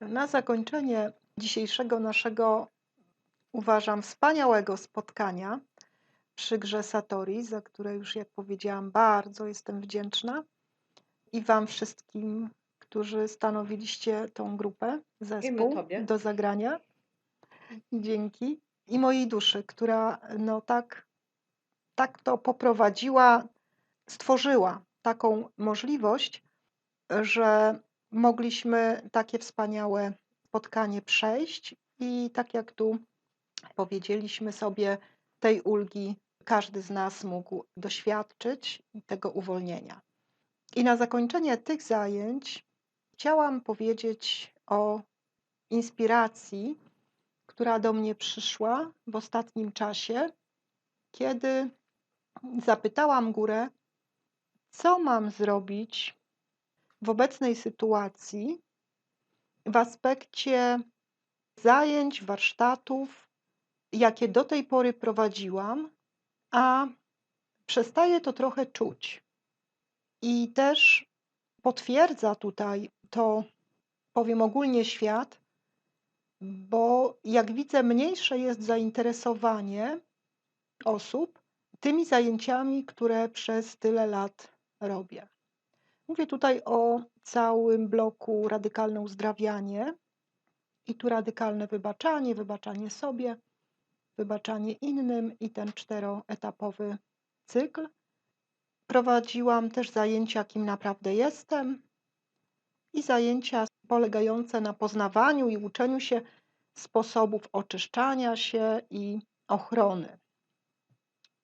Na zakończenie dzisiejszego naszego, uważam, wspaniałego spotkania przy grze Satori, za które już, jak powiedziałam, bardzo jestem wdzięczna i Wam wszystkim, którzy stanowiliście tą grupę, zespół do zagrania. Dzięki. I mojej duszy, która no tak, tak to poprowadziła, stworzyła taką możliwość, że mogliśmy takie wspaniałe spotkanie przejść i tak jak tu powiedzieliśmy sobie, tej ulgi każdy z nas mógł doświadczyć tego uwolnienia. I na zakończenie tych zajęć chciałam powiedzieć o inspiracji, która do mnie przyszła w ostatnim czasie, kiedy zapytałam górę, co mam zrobić w obecnej sytuacji w aspekcie zajęć, warsztatów, jakie do tej pory prowadziłam, a przestaję to trochę czuć. I też potwierdza tutaj to, powiem ogólnie, świat, bo jak widzę, mniejsze jest zainteresowanie osób tymi zajęciami, które przez tyle lat robię. Mówię tutaj o całym bloku radykalne uzdrawianie i tu radykalne wybaczanie, wybaczanie sobie, wybaczanie innym i ten czteroetapowy cykl. Prowadziłam też zajęcia, kim naprawdę jestem i zajęcia polegające na poznawaniu i uczeniu się sposobów oczyszczania się i ochrony.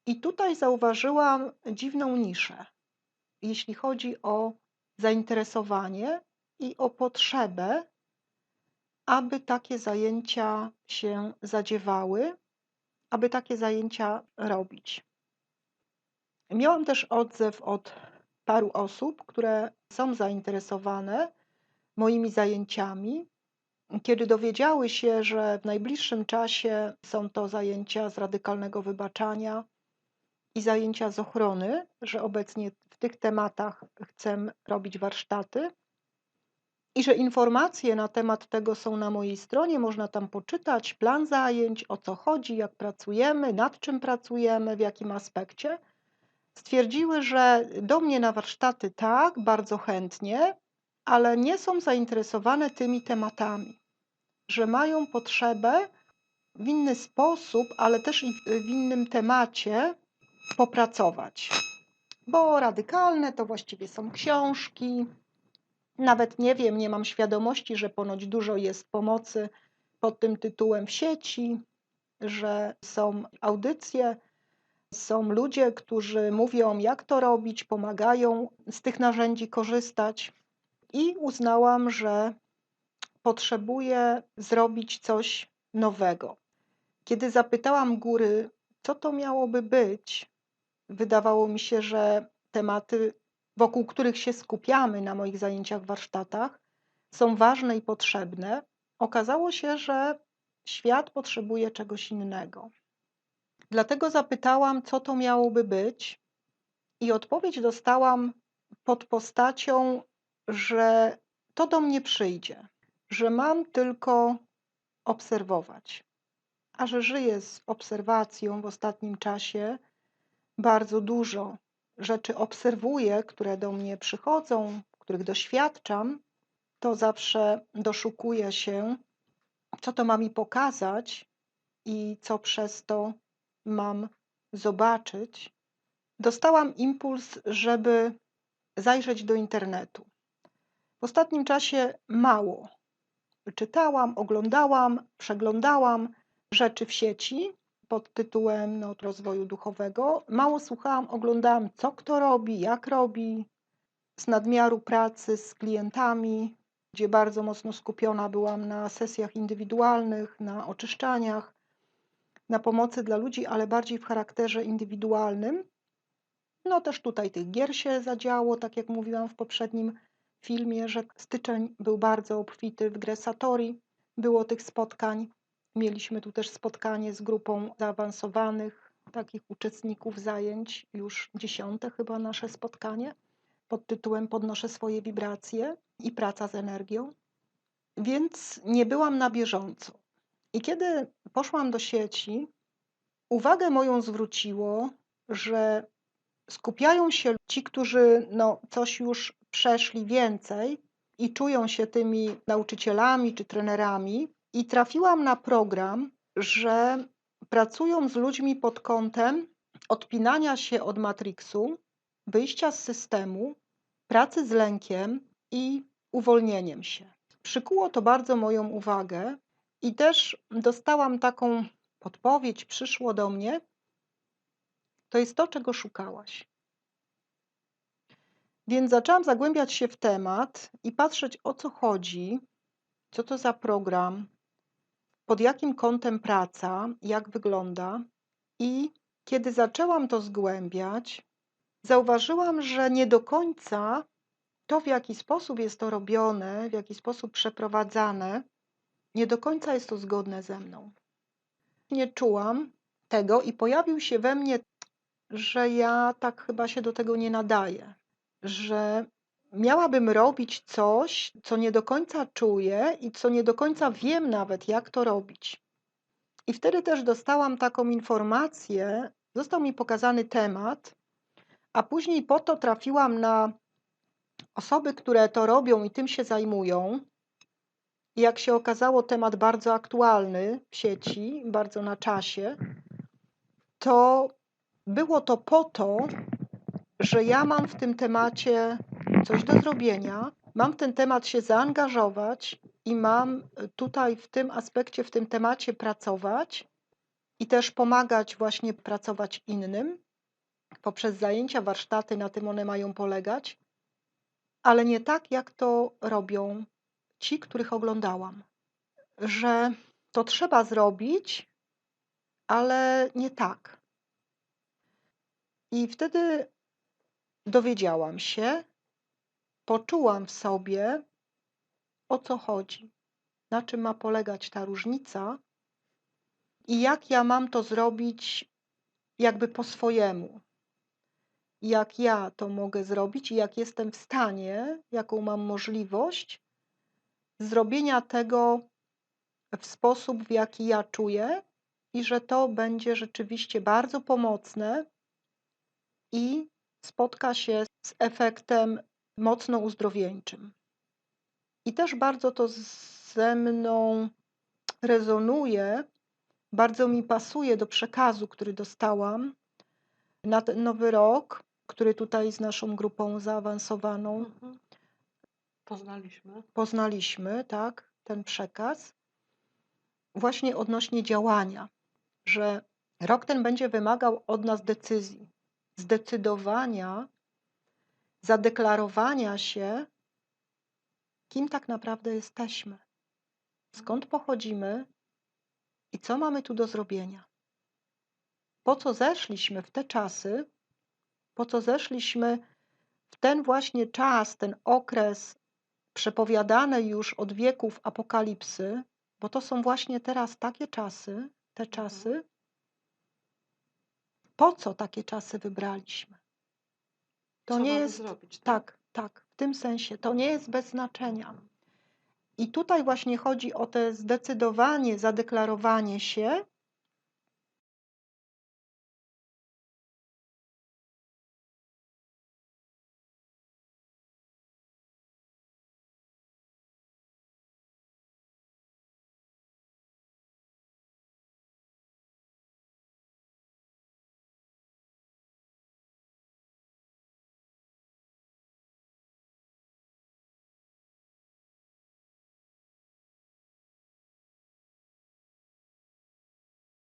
I tutaj zauważyłam dziwną niszę jeśli chodzi o zainteresowanie i o potrzebę, aby takie zajęcia się zadziewały, aby takie zajęcia robić. Miałam też odzew od paru osób, które są zainteresowane moimi zajęciami. Kiedy dowiedziały się, że w najbliższym czasie są to zajęcia z radykalnego wybaczania i zajęcia z ochrony, że obecnie tych tematach chcę robić warsztaty i że informacje na temat tego są na mojej stronie, można tam poczytać plan zajęć, o co chodzi, jak pracujemy, nad czym pracujemy, w jakim aspekcie. Stwierdziły, że do mnie na warsztaty tak, bardzo chętnie, ale nie są zainteresowane tymi tematami, że mają potrzebę w inny sposób, ale też w innym temacie popracować bo radykalne to właściwie są książki. Nawet nie wiem, nie mam świadomości, że ponoć dużo jest pomocy pod tym tytułem w sieci, że są audycje, są ludzie, którzy mówią, jak to robić, pomagają z tych narzędzi korzystać. I uznałam, że potrzebuję zrobić coś nowego. Kiedy zapytałam góry, co to miałoby być, wydawało mi się, że tematy, wokół których się skupiamy na moich zajęciach, warsztatach, są ważne i potrzebne. Okazało się, że świat potrzebuje czegoś innego. Dlatego zapytałam, co to miałoby być, i odpowiedź dostałam pod postacią, że to do mnie przyjdzie, że mam tylko obserwować, a że żyję z obserwacją w ostatnim czasie bardzo dużo rzeczy obserwuję, które do mnie przychodzą, których doświadczam, to zawsze doszukuję się, co to ma mi pokazać i co przez to mam zobaczyć. Dostałam impuls, żeby zajrzeć do internetu. W ostatnim czasie mało czytałam, oglądałam, przeglądałam rzeczy w sieci, pod tytułem no, rozwoju duchowego. Mało słuchałam, oglądałam, co kto robi, jak robi, z nadmiaru pracy z klientami, gdzie bardzo mocno skupiona byłam na sesjach indywidualnych, na oczyszczaniach, na pomocy dla ludzi, ale bardziej w charakterze indywidualnym. No też tutaj tych gier się zadziało, tak jak mówiłam w poprzednim filmie, że styczeń był bardzo obfity w grę było tych spotkań. Mieliśmy tu też spotkanie z grupą zaawansowanych takich uczestników zajęć, już dziesiąte chyba nasze spotkanie, pod tytułem Podnoszę swoje wibracje i praca z energią. więc nie byłam na bieżąco. I kiedy poszłam do sieci, uwagę moją zwróciło, że skupiają się ci, którzy no, coś już przeszli więcej i czują się tymi nauczycielami czy trenerami. I trafiłam na program, że pracują z ludźmi pod kątem odpinania się od matriksu, wyjścia z systemu, pracy z lękiem i uwolnieniem się. Przykuło to bardzo moją uwagę i też dostałam taką podpowiedź, przyszło do mnie, to jest to, czego szukałaś. Więc zaczęłam zagłębiać się w temat i patrzeć, o co chodzi, co to za program, pod jakim kątem praca, jak wygląda. I kiedy zaczęłam to zgłębiać, zauważyłam, że nie do końca to, w jaki sposób jest to robione, w jaki sposób przeprowadzane, nie do końca jest to zgodne ze mną. Nie czułam tego i pojawił się we mnie, że ja tak chyba się do tego nie nadaję, że miałabym robić coś, co nie do końca czuję i co nie do końca wiem nawet, jak to robić. I wtedy też dostałam taką informację, został mi pokazany temat, a później po to trafiłam na osoby, które to robią i tym się zajmują. I jak się okazało, temat bardzo aktualny w sieci, bardzo na czasie, to było to po to, że ja mam w tym temacie coś do zrobienia, mam w ten temat się zaangażować i mam tutaj w tym aspekcie, w tym temacie pracować i też pomagać właśnie pracować innym. Poprzez zajęcia, warsztaty, na tym one mają polegać, ale nie tak, jak to robią ci, których oglądałam. Że to trzeba zrobić, ale nie tak. I wtedy dowiedziałam się, poczułam w sobie, o co chodzi, na czym ma polegać ta różnica i jak ja mam to zrobić jakby po swojemu. Jak ja to mogę zrobić i jak jestem w stanie, jaką mam możliwość zrobienia tego w sposób, w jaki ja czuję, i że to będzie rzeczywiście bardzo pomocne i spotka się z efektem mocno uzdrowieńczym. I też bardzo to ze mną rezonuje, bardzo mi pasuje do przekazu, który dostałam na ten nowy rok, który tutaj z naszą grupą zaawansowaną Mhm. Poznaliśmy. poznaliśmy, tak, ten przekaz. Właśnie odnośnie działania, że rok ten będzie wymagał od nas decyzji, zdecydowania, zadeklarowania się, kim tak naprawdę jesteśmy, skąd pochodzimy i co mamy tu do zrobienia. Po co zeszliśmy w te czasy, po co zeszliśmy w ten właśnie czas, ten okres przepowiadany już od wieków apokalipsy, bo to są właśnie teraz takie czasy, te czasy. Po co takie czasy wybraliśmy? To Co nie jest. zrobić, Tak, tak, w tym sensie. To nie jest bez znaczenia. I tutaj właśnie chodzi o te zdecydowanie, zadeklarowanie się